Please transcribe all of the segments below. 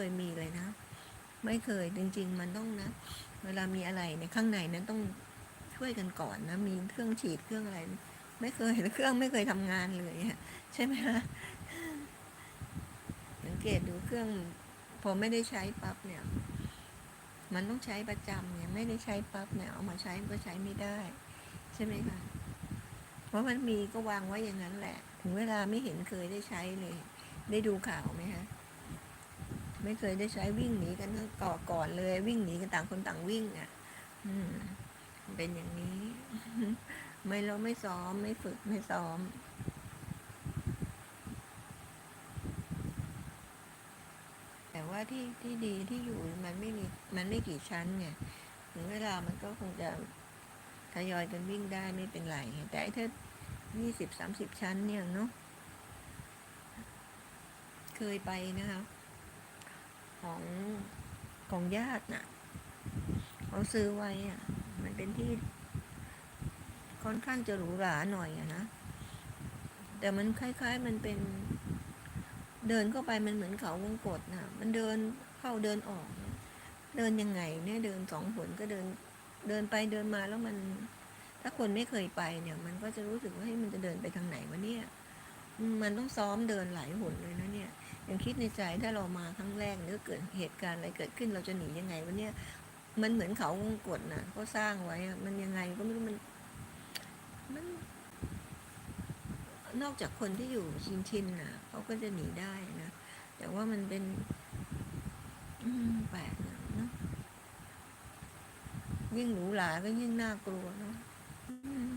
เคยมีเลยนะ ไม่เคยจริง ๆ มันต้องนะ เวลามีอะไรในข้างในนั้นต้องช่วยกันก่อนนะ มีเครื่องฉีดเครื่องอะไร ไม่เคยเครื่องไม่เคยทำงานเลยใช่ไหมคะสังเกตดูเครื่องพอไม่ได้ใช้ปั๊บเนี่ย มันต้องใช้ประจำเนี่ยไม่ได้ใช้ปั๊บเนี่ยเอามาใช้ก็ใช้ไม่ได้ ใช่ไหมคะเพราะมันมีก็วางไว้อย่างนั้นแหละ ถึงเวลาไม่เห็นเคยได้ใช้เลย ได้ดูข่าวไหมคะ ไม่เคยได้ใช้วิ่งหนีกันทั้งก่อก่อนเลย วิ่งหนีกันต่างคนต่างวิ่งอะ อืม เป็นอย่างนี้ ไม่เราไม่ซ้อม ไม่ฝึกไม่ซ้อมแต่ว่าที่ที่ดีที่อยู่มันไม่มีมันไม่กี่ชั้นไงถึงเวลามันก็คงจะทยอยกันวิ่งได้ไม่เป็นไรแต่ถ้ายี่สิบสามสิบชั้นเนี่ยเนาะเคยไปนะคะ ของของญาติน่ะเขาซื้อไว้อะ มันเป็นที่ ค่อนข้างจะหรูหราหน่อยอะนะ แต่มันคล้าย ๆ มันเป็นเดินเข้าไปมันเหมือนเขาวงกฏนะมันเดินเข้าเดินออก เดินยังไงเนี่ยเดินสองหนก็เดินเดินไปเดินมาแล้วมัน ถ้าคนไม่เคยไปเนี่ย มันก็จะรู้สึกว่าให้ยมันจะเดินไปทางไหนวะเนี่ย มันต้องซ้อมเดินหลายหนเลยนะเนี่ยยังคิดในใจถ้าเรามาครั้งแรกเนี่ยเกิดเหตุการณ์อะไรเกิดขึ้นเราจะหนียังไงวะเนี่ยมันเหมือนเขาวงกฏนะเขาสร้างไว้มันยังไงก็ไม่รู้มันมัน นอกจากคนที่อยู่ชินชินนะเขาก็จะหนีได้นะแต่ว่ามันเป็น อืมแปลกนะเนอะยิ่งหรูหราก็ยิ่งน่ากลัวเนาะอืม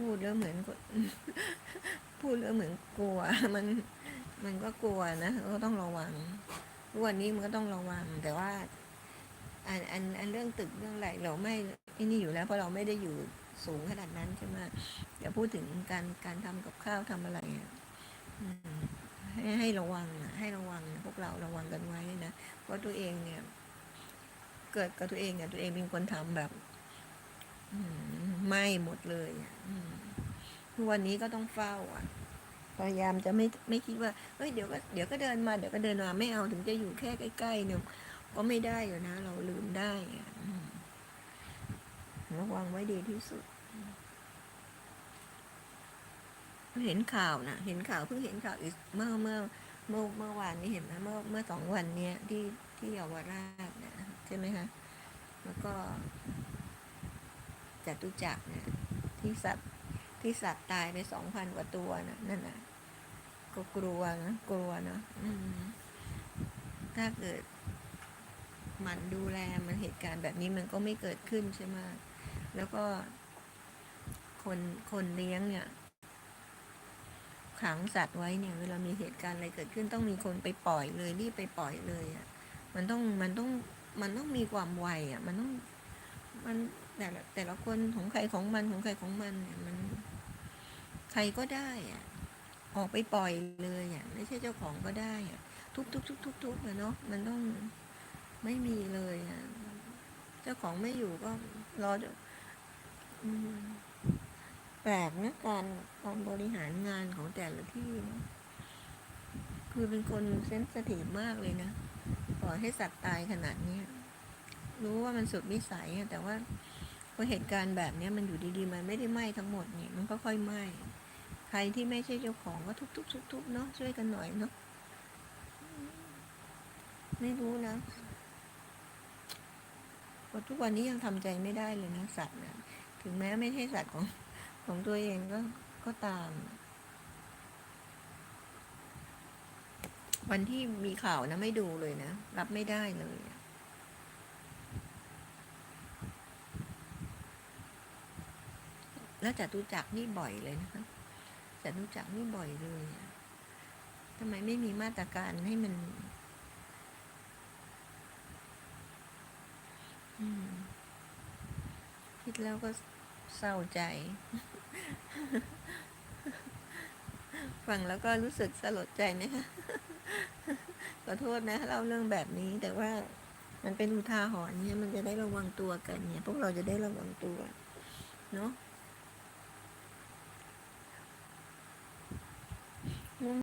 พูดแล้วเหมือนพูดแล้วเหมือนกลัว มันมันก็กลัวนะก็ต้องระวังทุกวันนี้มันก็ต้องระวัง แต่ว่า อันอันอันเรื่องตึกเรื่องอะไรเราไม่ไอ้นี่อยู่แล้วเพราะเราไม่ได้อยู่สูงขนาดนั้นใช่ไหมอย่าพูดถึงการการทำกับข้าวทำอะไรให้ให้ระวังนะให้ระวังพวกเราระวังกันไว้นะเพราะตัวเองเนี่ย เกิดกับตัวเองเนี่ยตัวเองเป็นคนทำแบบ อืม ไหม่หมดเลยอะอืมทุกวันนี้ก็ต้องเฝ้า อะ พยายามจะไม่ไม่คิดว่าเฮ้ยเดี๋ยวก็เดี๋ยวก็เดินมาเดี๋ยวก็เดินมาไม่เอาถึงจะอยู่แค่ใกล้ๆเนี่ยก็ไม่ได้อยู่นะเราลืมได้อะอืมระวังไว้ดีที่สุด เห็นข่าวนะเห็นข่าวเพิ่งเห็นข่าวอีกเมื่อเมื่อเมื่อเมื่อวานนี้เห็นไหมเมื่อเมื่อสองวันเนี้ยที่ที่เยาวราชนะใช่ไหมคะแล้วก็ จตุจักรเนี่ยที่สัตว์ที่สัตว์ตายไปสองพันกว่าตัวนะนั่นน่ะก็กลัวนะกลัวเนาะถ้าเกิดมันดูแลมันเหตุการณ์แบบนี้มันก็ไม่เกิดขึ้นใช่ไหมแล้วก็คนคนเลี้ยงเนี่ย ขังสัตว์ไว้เนี่ย เวลามีเหตุการณ์อะไรเกิดขึ้นต้องมีคนไปปล่อยเลยรีบไปปล่อยเลยอะ มันต้องมันต้องมันต้องมีความไวอะ มันต้องมัน แต่ละแต่ละคนของใครของมันของใครของมันเนี่ยมัน ใครก็ได้อะออกไปปล่อยเลยอะไม่ใช่เจ้าของก็ได้อะทุบทุบทุบทุบทุบเนาะมันต้องไม่มีเลยอะเจ้าของไม่อยู่ก็รอจะอืมแปลกนะการการบริหารงานของแต่ละที่นะคือเป็นคนเซนสทีฟมากเลยนะปล่อยให้สัตว์ตายขนาดนี้รู้ว่ามันสุดวิสัยแต่ว่า พอเหตุการณ์แบบนี้มันอยู่ดีๆ มันไม่ได้ไหม้ทั้งหมดนี่มันก็ค่อยไหม้ใครที่ไม่ใช่เจ้าของก็ทุบๆๆๆเนาะช่วยกันหน่อยเนาะไม่รู้นะว่าทุกวันนี้ยังทำใจไม่ได้เลยนะสัตว์นะถึงแม้ไม่ใช่สัตว์ของของตัวเองก็ก็ตาม วันที่มีข่าวนะไม่ดูเลยนะ รับไม่ได้เลยอะ แล้วจตุจักรนี่บ่อยเลยนะคะจตุจักรนี่บ่อยเลยทำไมไม่มีมาตรการให้มันอืมคิดแล้วก็เศร้าใจ ฟังแล้วก็รู้สึกสลดใจนะคะขอโทษนะเล่าเรื่องแบบนี้แต่ว่ามันเป็นอุทาหรณ์เนี่ยมันจะได้ระวังตัวกันเนี่ย พวกเราจะได้ระวังตัว เนาะ